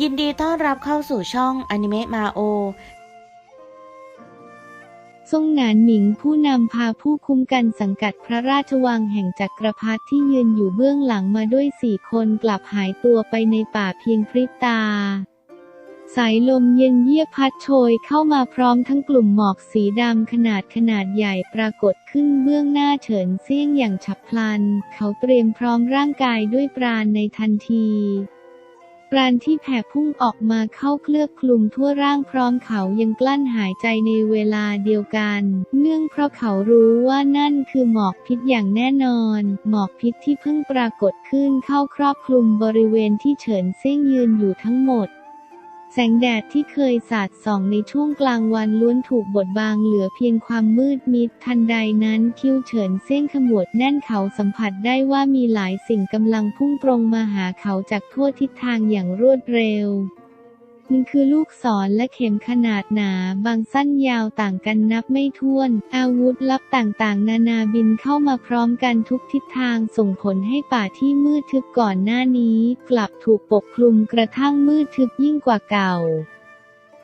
ยินดีต้อนรับเข้าสู่ช่องอนิเมะมาโอทรงหนานหมิงผู้นำพาผู้คุ้มกันสังกัดพระราชวังแห่งจักรพรรดิที่ยืนอยู่เบื้องหลังมาด้วยสี่คนกลับหายตัวไปในป่าเพียงพริบตา สายลมเย็นเยียพัดโชยเข้ามาพร้อมทั้งกลุ่มหมอกสีดำขนาดขนาดใหญ่ปรากฏขึ้นเบื้องหน้าเฉินเซี่ยงอย่างฉับพลัน เขาเตรียมพร้อมร่างกายด้วยปราณในทันที รานที่แผ่พุ่งออกมาเข้าเคลือบคลุมทั่วร่างพร้อมเขายังกลั้นหายใจในเวลาเดียวกัน เนื่องเพราะเขารู้ว่านั่นคือหมอกพิษอย่างแน่นอน หมอกพิษที่เพิ่งปรากฏขึ้นเข้าครอบคลุมบริเวณที่เฉินเซิ่งยืนอยู่ทั้งหมด แสงแดดที่เคยสาดส่องในช่วงกลางวันล้วนถูกบดบังเหลือเพียงความมืดมิดทันใดนั้นคิ้วเฉินเส้นขมวดแน่นเขาสัมผัสได้ว่ามีหลายสิ่งกำลังพุ่งตรงมาหาเขาจากทั่วทิศทางอย่างรวดเร็ว นคือลูกศรและเข็มขนาดหนาบางสั้นยาวต่างกันนับไม่ถ้วน อาวุธลับต่างๆ นานาบินเข้ามาพร้อมกันทุกทิศทางส่งผลให้ป่าที่มืดทึบก่อนหน้านี้ กลับถูกปกคลุมกระทั่งมืดทึบยิ่งกว่าเก่า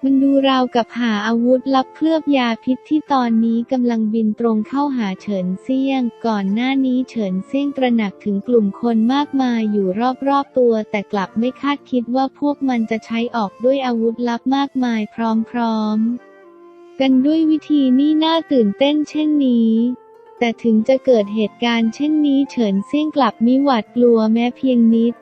มันดูราวกับหาอาวุธลับเคลือบยาพิษที่ตอนนี้กำลังบินตรงเข้าหาเฉินเซี่ยง ก่อนหน้านี้เฉินเซี่ยงตระหนักถึงกลุ่มคนมากมายอยู่รอบๆตัว แต่กลับไม่คาดคิดว่าพวกมันจะใช้ออกด้วยอาวุธลับมากมายพร้อมๆ กันด้วยวิธีนี่น่าตื่นเต้นเช่นนี้แต่ถึงจะเกิดเหตุการณ์เช่นนี้เฉินเซี่ยงกลับมิหวาดกลัวแม้เพียงนิด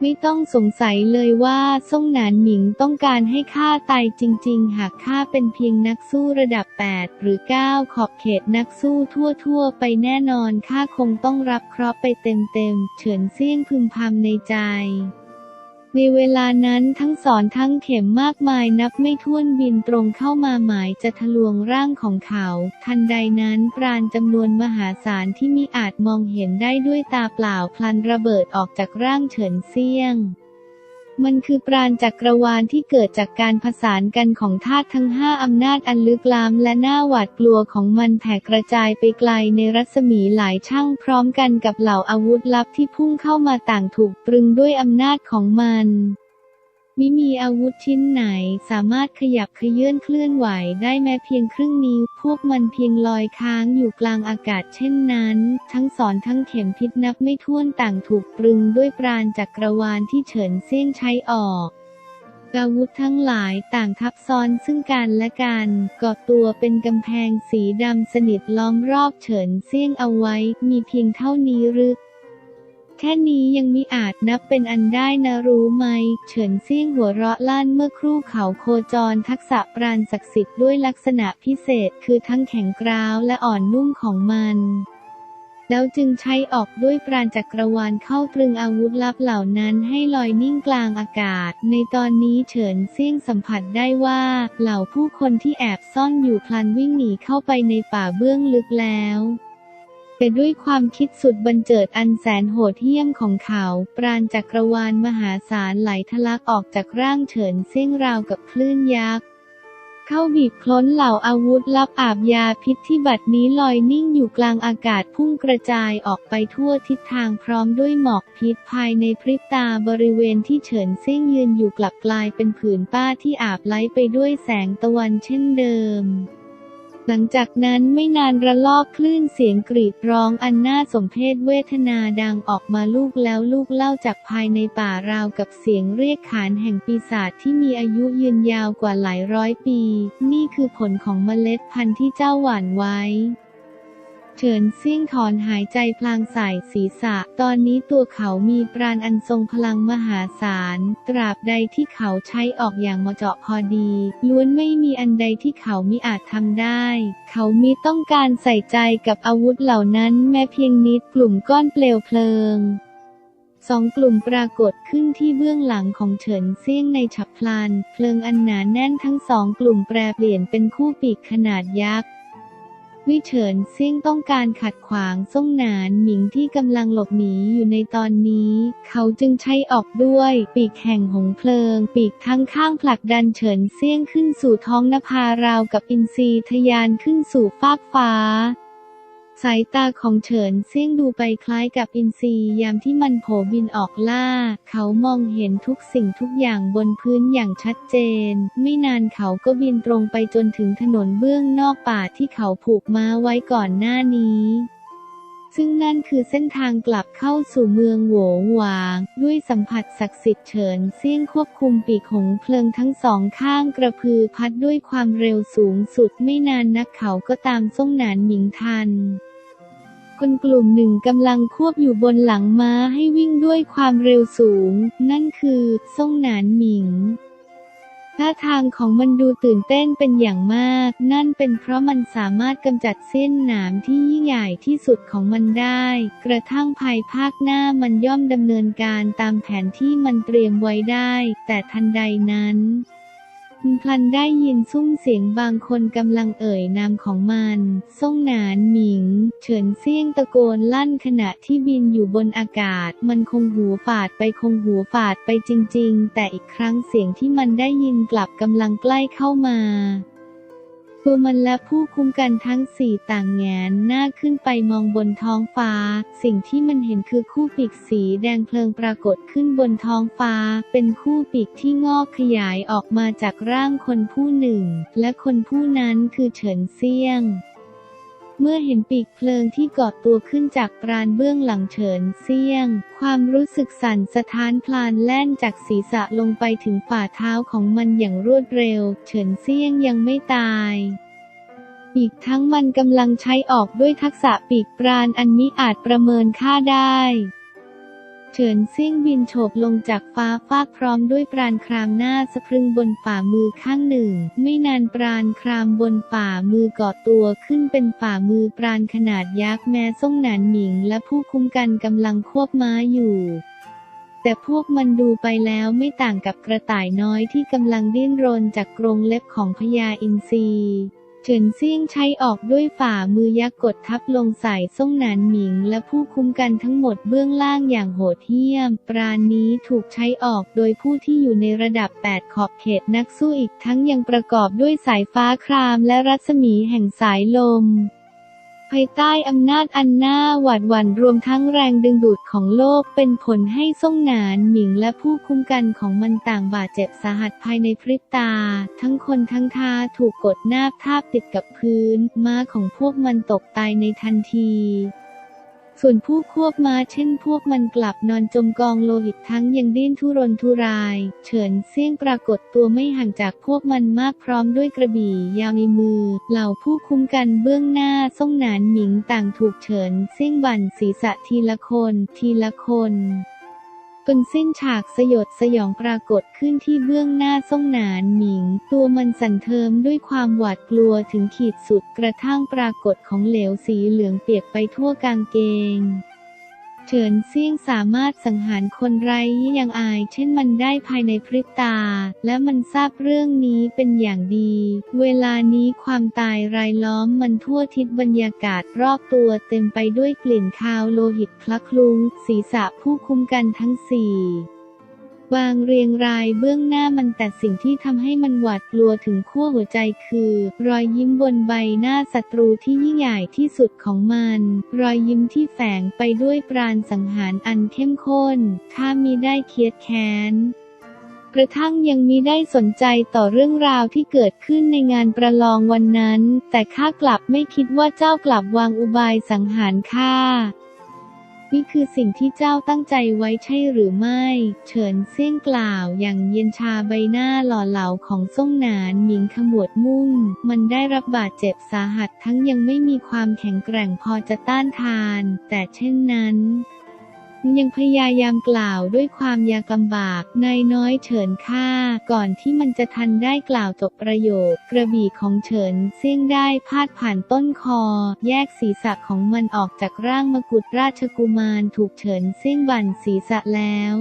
ไม่ต้องสงสัยเลยว่าซ่งหนานหมิงต้องการให้ข้าตายจริง ๆ หากข้าเป็นเพียงนักสู้ระดับ 8 หรือ 9 ขอบเขตนักสู้ทั่ว ๆ ไปแน่นอนข้าคงต้องรับเคราะห์ไปเต็ม ๆ เฉินเซี่ยงพึมพำในใจ ในเวลานั้นทั้งสอนทั้งเข็มมากมายนับไม่ถ้วนบินตรงเข้ามาหมายจะทะลวงร่างของเขา ทันใดนั้นปราณจำนวนมหาศาลที่มิอาจมองเห็นได้ด้วยตาเปล่าพลันระเบิดออกจากร่างเฉินเซี่ยง มันคือปราณจักรวาลที่เกิดจากการผสานกันของธาตุทั้งห้าอำนาจอันลึกล้ำและน่าหวาดกลัวของมันแผ่กระจายไปไกลในรัศมีหลายช่างพร้อมกันกับเหล่าอาวุธลับที่พุ่งเข้ามาต่างถูกตรึงด้วยอำนาจของมัน มิมีอาวุธชิ้นไหนสามารถขยับเขยื่อนเคลื่อนไหวได้แม้เพียงครึ่งนิ้ว พวกมันเพียงลอยค้างอยู่กลางอากาศเช่นนั้น ทั้งสอนทั้งเข็มพิษนับไม่ถ้วนต่างถูกตรึงด้วยปราณจักรวาลที่เฉินเซี่ยงใช้ออกอาวุธทั้งหลายต่างทับซ้อนซึ่งกันและกันก่อตัวเป็นกำแพงสีดำสนิทล้อมรอบเฉินเซี่ยงเอาไว้ มีเพียงเท่านี้หรือ แค่นี้ยังมิอาจนับเป็นอันได้นะรู้ไหม เฉินเซี่ยงหัวเราะลั่นเมื่อครู่เขาโคจรทักษะปราณศักดิ์สิทธิ์ด้วยลักษณะพิเศษคือทั้งแข็งกร้าวและอ่อนนุ่มของมันแล้วจึงใช้ออกด้วยปราณจักรวาลเข้าตรึงอาวุธลับเหล่านั้นให้ลอยนิ่งกลางอากาศ ในตอนนี้เฉินเซี่ยงสัมผัสได้ว่า เหล่าผู้คนที่แอบซ่อนอยู่พลันวิ่งหนีเข้าไปในป่าเบื้องลึกแล้ว แต่ด้วยความคิดสุดบันเจิดอันแสนโหดเหี้ยมของเขา ปราณจักรวาลมหาศาลไหลทะลักออกจากร่างเฉินเซี่ยงราวกับคลื่นยักษ์เข้าบีบคล้นเหล่าอาวุธลับอาบยาพิษที่บัดนี้ลอยนิ่งอยู่กลางอากาศพุ่งกระจายออกไปทั่วทิศทางพร้อมด้วยหมอกพิษภายในพริบตาบริเวณที่เฉินเซี่ยงยืนอยู่กลับกลายเป็นผืนป้าที่อาบไล้ไปด้วยแสงตะวันเช่นเดิม หลังจากนั้นไม่นานระลอกคลื่นเสียงกรีดร้องอันน่าสมเพชเวทนาดังออกมาลูกแล้วลูกเล่าจากภายในป่าราวกับเสียงเรียกขานแห่งปีศาจที่มีอายุยืนยาวกว่าหลายร้อยปี นี่คือผลของเมล็ดพันธุ์ที่เจ้าหว่านไว้ เฉินเซี่ยงถอนหายใจพลางใส่ศีรษะ ตอนนี้ตัวเขามีปราณอันทรงพลังมหาศาล ตราบใดที่เขาใช้ออกอย่างเหมาะเจาะพอดี ล้วนไม่มีอันใดที่เขามิอาจทำได้ เขามิต้องการใส่ใจกับอาวุธเหล่านั้นแม้เพียงนิดกลุ่มก้อนเปลวเพลิงสองกลุ่มปรากฏขึ้นที่เบื้องหลังของเฉินเซี่ยงในฉับพลัน เพลิงอันหนาแน่นทั้งสองกลุ่มแปรเปลี่ยนเป็นคู่ปีกขนาดยักษ์ วิเฉินเซี่ยงต้องการขัดขวางซ่งหนานหมิงที่กำลังหลบหนีอยู่ในตอนนี้ เขาจึงใช้ออกด้วย ปีกแห่งหงเพลิง ปีกทั้งข้างผลักดันเฉินเซี่ยงขึ้นสู่ท้องนภาราวกับอินทรีทะยานขึ้นสู่ฟากฟ้า สายตาของเฉินเซี่ยงดูไปคล้ายกับอินทรียามที่มันโผบินออกล่า เขามองเห็นทุกสิ่งทุกอย่างบนพื้นอย่างชัดเจน ไม่นานเขาก็บินตรงไปจนถึงถนนเบื้องนอกป่าที่เขาผูกม้าไว้ก่อนหน้านี้ซึ่งนั่นคือเส้นทางกลับเข้าสู่เมืองโหวหวาง ด้วยสัมผัสศักดิ์สิทธิ์เฉินเซี่ยงควบคุมปีกหงเพลิงทั้งสองข้างกระพือพัดด้วยความเร็วสูงสุดไม่นานนักเขาก็ตามส่งหนานหมิงทัน คนกลุ่มหนึ่งกำลังควบอยู่บนหลังม้าให้วิ่งด้วยความเร็วสูง นั่นคือส่งหนานหมิงท่าทางของมันดูตื่นเต้นเป็นอย่างมาก นั่นเป็นเพราะมันสามารถกำจัดเส้นหนามที่ยิ่งใหญ่ที่สุดของมันได้ กระทั่งภายภาคหน้ามันย่อมดำเนินการตามแผนที่มันเตรียมไว้ได้ แต่ทันใดนั้น พลันได้ยินซุ้มเสียงบางคนกำลังเอ่ยนามของมันส่งหนานหมิง เฉินเซี่ยงตะโกนลั่นขณะที่บินอยู่บนอากาศ มันคงหูฝาดไปคงหูฝาดไปจริง ๆ แต่อีกครั้งเสียงที่มันได้ยินกลับกำลังใกล้เข้ามา ตัวมันและผู้คุ้มกันทั้งสี่ต่างแงนหน้าขึ้นไปมองบนท้องฟ้า สิ่งที่มันเห็นคือคู่ปีกสีแดงเพลิงปรากฏขึ้นบนท้องฟ้า เป็นคู่ปีกที่งอกขยายออกมาจากร่างคนผู้หนึ่ง และคนผู้นั้นคือเฉินเซี่ยง เมื่อเห็นปีกเพลิงที่เกาะตัวขึ้นจากปราณเบื้องหลังเฉินเซี่ยง ความรู้สึกสั่นสะท้านพลานแล่นจากศีรษะลงไปถึงฝ่าเท้าของมันอย่างรวดเร็ว เฉินเซี่ยงยังไม่ตายอีกทั้งมันกำลังใช้ออกด้วยทักษะปีกปราณอันนี้อาจประเมินค่าได้ เฉินซี่งบินโฉบลงจากฟ้าฟากพร้อมด้วยปราณครามหน้าสะพรึงบนฝ่ามือข้างหนึ่ง ไม่นานปราณครามบนฝ่ามือก่อตัวขึ้นเป็นฝ่ามือปราณขนาดยักษ์แม้ส่งหนานหมิงและผู้คุ้มกันกำลังควบม้าอยู่แต่พวกมันดูไปแล้วไม่ต่างกับกระต่ายน้อยที่กำลังดิ้นรนจากกรงเล็บของพญาอินทรี เฉินเซี่ยงใช้ออกด้วยฝ่ามือยักกดทับลงใส่ส่งหนานหมิง และผู้คุ้มกันทั้งหมดเบื้องล่างอย่างโหดเหี้ยม ปราณนี้ถูกใช้ออกโดยผู้ที่อยู่ในระดับ 8 ขอบเขตนักสู้อีกทั้งยังประกอบด้วยสายฟ้าครามและรัศมีแห่งสายลม ภายใต้อำนาจอันน่าหวาดหวั่นรวมทั้งแรงดึงดูดของโลกเป็นผลให้ส่งหนานหมิงและผู้คุ้มกันของมันต่างบาดเจ็บสาหัสภายในพริบตา ทั้งคนทั้งทาถูกกดหน้าทาบติดกับพื้น ม้าของพวกมันตกตายในทันที ส่วนผู้ควบม้าเช่นพวกมันกลับนอนจมกองโลหิตทั้งยังดิ้นทุรนทุราย เฉินเซี่ยงปรากฏตัวไม่ห่างจากพวกมันมากพร้อมด้วยกระบี่ยาวในมือ เหล่าผู้คุ้มกันเบื้องหน้าส่งหนานหมิงต่างถูกเฉินเซี่ยงบั่นศีรษะทีละคน ทีละคน จนสิ้นฉากสยดสยองปรากฏขึ้นที่เบื้องหน้าส่งหนานหมิง ตัวมันสั่นเทิมด้วยความหวาดกลัวถึงขีดสุดกระทั่งปรากฏของเหลวสีเหลืองเปียกไปทั่วกางเกง เฉินเซี่ยงสามารถสังหารคนไร้ยังอายเช่นมันได้ภายในพริบตา และมันทราบเรื่องนี้เป็นอย่างดี เวลานี้ความตายรายล้อมมันทั่วทิศบรรยากาศรอบตัวเต็มไปด้วยกลิ่นคาวโลหิตคลักคลุ้ง ศีรษะผู้คุ้มกันทั้งสี่ วางเรียงรายเบื้องหน้ามันแต่สิ่งที่ทำให้มันหวาดกลัวถึงขั้วหัวใจคือ รอยยิ้มบนใบหน้าศัตรูที่ยิ่งใหญ่ที่สุดของมัน รอยยิ้มที่แฝงไปด้วยปราณสังหารอันเข้มข้นข้ามีได้เคียดแค้นกระทั่งยังมีได้สนใจต่อเรื่องราวที่เกิดขึ้นในงานประลองวันนั้น แต่ข้ากลับไม่คิดว่าเจ้ากลับวางอุบายสังหารข้า นี่คือสิ่งที่เจ้าตั้งใจไว้ใช่หรือไม่ เฉินเซี่ยงกล่าวอย่างเย็นชาใบหน้าหล่อเหลาของส่งหนานหมิงขมวดมุ่ง มันได้รับบาดเจ็บสาหัสทั้งยังไม่มีความแข็งแกร่งพอจะต้านทาน แต่เช่นนั้น ยังพยายามกล่าวด้วยความยากลำบาก นายน้อยเฉินฆ่า ก่อนที่มันจะทันได้กล่าวจบประโยค กระบี่ของเฉินเสี่ยงได้พาดผ่านต้นคอ แยกศีรษะของมันออกจากร่างมกุฎราชกุมารถูกเฉินเสี่ยงบั่นศีรษะแล้ว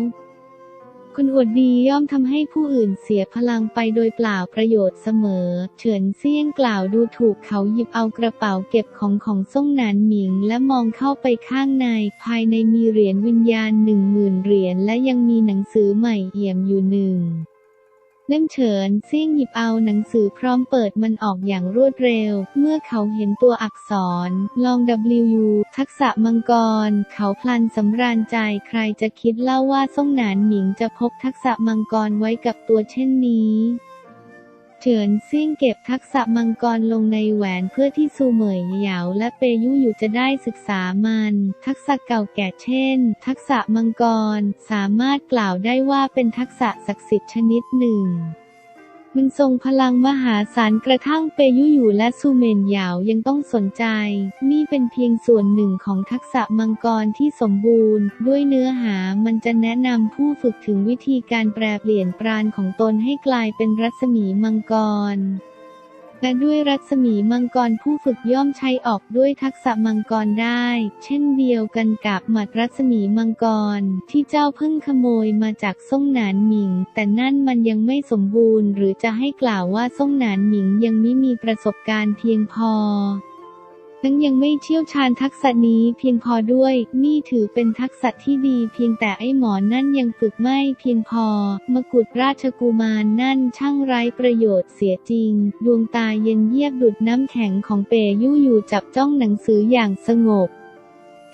คนอวดดีย่อมทำให้ผู้อื่นเสียพลังไปโดยเปล่าประโยชน์เสมอ เฉินเซี่ยงกล่าวดูถูกเขาหยิบเอากระเป๋าเก็บของของส่งนานหมิง และมองเข้าไปข้างใน ภายในมีเหรียญวิญญาณหนึ่งหมื่นเหรียญและยังมีหนังสือใหม่เอี่ยมอยู่หนึ่ง เล่มเฉินเซี่ยงหยิบเอาหนังสือพร้อมเปิดมันออกอย่างรวดเร็ว เมื่อเขาเห็นตัวอักษร ลอง W ทักษะมังกร เขาพลันสำราญใจใครจะคิดเล่าว่าส่งหนานหมิงจะพกทักษะมังกรไว้กับตัวเช่นนี้ เฉินซิ่งเก็บทักษะมังกรลงในแหวนเพื่อที่ซูเหมยเหยาและเปยุอยู่จะได้ศึกษามัน ทักษะเก่าแก่เช่น ทักษะมังกร สามารถกล่าวได้ว่าเป็นทักษะศักดิ์สิทธิ์ชนิดหนึ่ง มันทรงพลังมหาศาลกระทั่งเปยุอยู่และซูเมนหยาวยังต้องสนใจ นี่เป็นเพียงส่วนหนึ่งของทักษะมังกรที่สมบูรณ์ ด้วยเนื้อหามันจะแนะนำผู้ฝึกถึงวิธีการแปรเปลี่ยนปราณของตนให้กลายเป็นรัศมีมังกร และด้วยรัศมีมังกรผู้ฝึกย่อมใช้ออกด้วยทักษะมังกรได้ เช่นเดียวกันกับหมัดรัศมีมังกร ที่เจ้าเพิ่งขโมยมาจากส่งหนานหมิง แต่นั่นมันยังไม่สมบูรณ์ หรือจะให้กล่าวว่าส่งหนานหมิงยังไม่มีประสบการณ์เพียงพอ ทั้งยังไม่เชี่ยวชาญทักษะนี้เพียงพอด้วย นี่ถือเป็นทักษะที่ดี เพียงแต่ไอ้หมอนั่นยังฝึกไม่เพียงพอ มกุฎราชกุมารนั่นช่างไร้ประโยชน์เสียจริง ดวงตาเย็นเยียบดุดน้ำแข็งของเปยู่อยู่จับจ้องหนังสืออย่างสงบ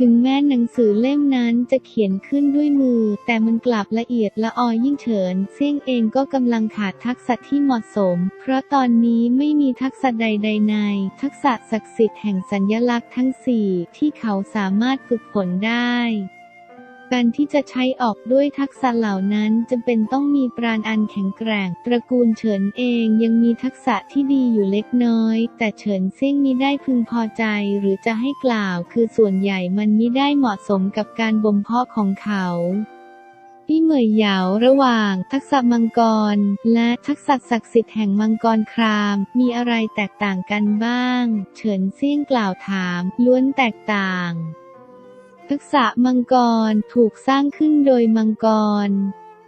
ถึงแม้หนังสือเล่มนั้นจะเขียนขึ้นด้วยมือ แต่มันกลับละเอียดละออยิ่งเฉินเซี่ยงเองก็กำลังขาดทักษะที่เหมาะสม เพราะตอนนี้ไม่มีทักษะใดๆใน ทักษะศักดิ์สิทธิ์แห่งสัญญลักษณ์ทั้งสี่ที่เขาสามารถฝึกฝนได้ การที่จะใช้ออกด้วยทักษะเหล่านั้นจำเป็นต้องมีปราณอันแข็งแกร่ง ตระกูลเฉินเองยังมีทักษะที่ดีอยู่เล็กน้อย แต่เฉินเซี่ยงมิได้พึงพอใจหรือจะให้กล่าว คือส่วนใหญ่มันมิได้เหมาะสมกับการบ่มเพาะของเขาพี่เหมยเหยาวระหว่าง ทักษะมังกร และทักษะศักดิ์สิทธิ์แห่งมังกรคราม มีอะไรแตกต่างกันบ้าง เฉินเซี่ยงกล่าวถาม ล้วนแตกต่าง ทักษะมังกรถูกสร้างขึ้นโดยมังกร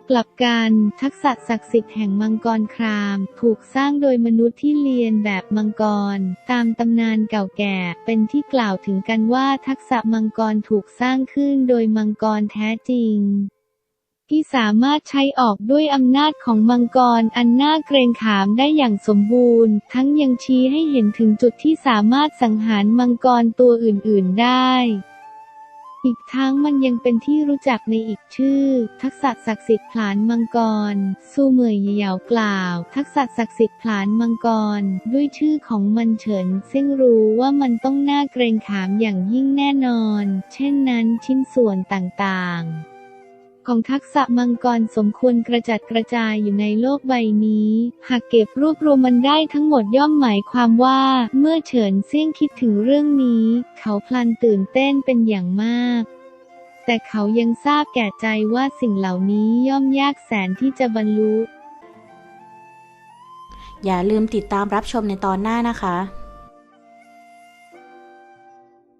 กลับกันทักษะศักดิ์สิทธิ์แห่งมังกรคราม ถูกสร้างโดยมนุษย์ที่เรียนแบบมังกร ตามตำนานเก่าแก่ เป็นที่กล่าวถึงกันว่าทักษะมังกรถูกสร้างขึ้นโดยมังกรแท้จริงที่สามารถใช้ออกด้วยอำนาจของมังกรอันน่าเกรงขามได้อย่างสมบูรณ์ ทั้งยังชี้ให้เห็นถึงจุดที่สามารถสังหารมังกรตัวอื่น ๆ ได้ อีกทั้งมันยังเป็นที่รู้จักในอีกชื่อ ทักษะศักดิ์สิทธิ์ผลานมังกรสู้เหมยเหยาวกล่าว ทักษะศักดิ์สิทธิ์ผลานมังกร ด้วยชื่อของมันเฉิน ซึ่งรู้ว่ามันต้องน่าเกรงขามอย่างยิ่งแน่นอน เช่นนั้นชิ้นส่วนต่างๆ ของทักษะมังกรสมควรกระจัดกระจายอยู่ในโลกใบนี้ หากเก็บรวบรวมมันได้ทั้งหมดย่อมหมายความว่า เมื่อเฉินเซี่ยงคิดถึงเรื่องนี้ เขาพลันตื่นเต้นเป็นอย่างมาก แต่เขายังทราบแก่ใจว่าสิ่งเหล่านี้ย่อมยากแสนที่จะบรรลุ อย่าลืมติดตามรับชมในตอนหน้านะคะ